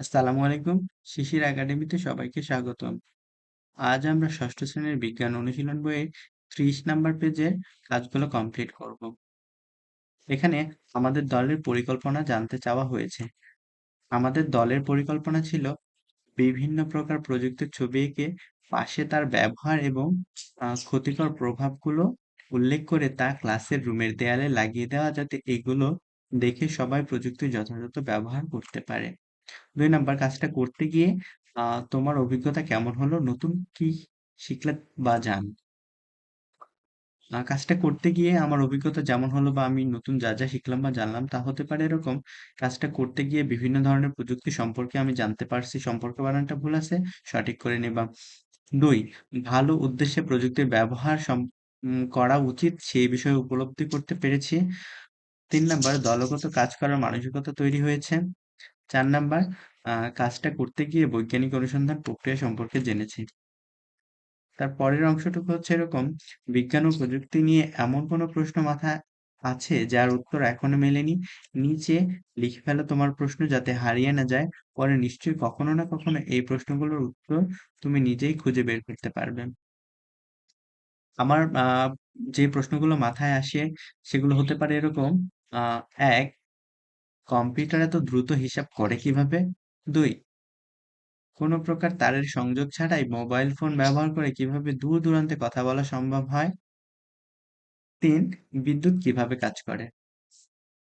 আসসালামু আলাইকুম। শিশির একাডেমিতে সবাইকে স্বাগতম। আজ আমরা ষষ্ঠ শ্রেণির বিজ্ঞান অনুশীলন বইয়ের ত্রিশ নাম্বার পেজের কাজগুলো কমপ্লিট করব। এখানে আমাদের দলের পরিকল্পনা জানতে চাওয়া হয়েছে। আমাদের দলের পরিকল্পনা ছিল বিভিন্ন প্রকার প্রযুক্তির ছবি এঁকে পাশে তার ব্যবহার এবং ক্ষতিকর প্রভাবগুলো উল্লেখ করে তা ক্লাসের রুমের দেয়ালে লাগিয়ে দেওয়া যাতে এগুলো দেখে সবাই প্রযুক্তির যথাযথ ব্যবহার করতে পারে। দুই নাম্বার কাজটা করতে গিয়ে আহ তোমার অভিজ্ঞতা কেমন হলো? নতুন কি শিখলে বা জান? কাজটা করতে গিয়ে আমার অভিজ্ঞতা যেমন হলো বা আমি নতুন যা যা শিখলাম বা জানলাম তা হতে পারে এরকম। কাজটা করতে গিয়ে বিভিন্ন ধরনের প্রযুক্তি সম্পর্কে আমি জানতে পারছি, সম্পর্ক বানানটা ভুল আছে, সঠিক করে নেবা। দুই, ভালো উদ্দেশ্যে প্রযুক্তির ব্যবহার সম- করা উচিত, সেই বিষয়ে উপলব্ধি করতে পেরেছি। তিন নাম্বার, দলগত কাজ করার মানসিকতা তৈরি হয়েছে। চার নাম্বার কাজটা করতে গিয়ে বৈজ্ঞানিক অনুসন্ধান প্রক্রিয়া সম্পর্কে জেনেছি। তার পরের অংশটুকু হচ্ছে এরকম, বিজ্ঞান ও প্রযুক্তি নিয়ে এমন কোনো প্রশ্ন মাথায় আছে যার উত্তর এখনও মেলেনি? নিচে লিখে ফেলো তোমার প্রশ্ন যাতে হারিয়ে না যায়, পরে নিশ্চয়ই কখনো না কখনো এই প্রশ্নগুলোর উত্তর তুমি নিজেই খুঁজে বের করতে পারবে। আমার যে প্রশ্নগুলো মাথায় আসে, সেগুলো হতে পারে এরকম এক কম্পিউটার এত দ্রুত হিসাব করে কীভাবে? দুই, কোনো প্রকার তারের সংযোগ ছাড়াই মোবাইল ফোন ব্যবহার করে কীভাবে দূর দূরান্তে কথা বলা সম্ভব হয়? তিন, বিদ্যুৎ কীভাবে কাজ করে?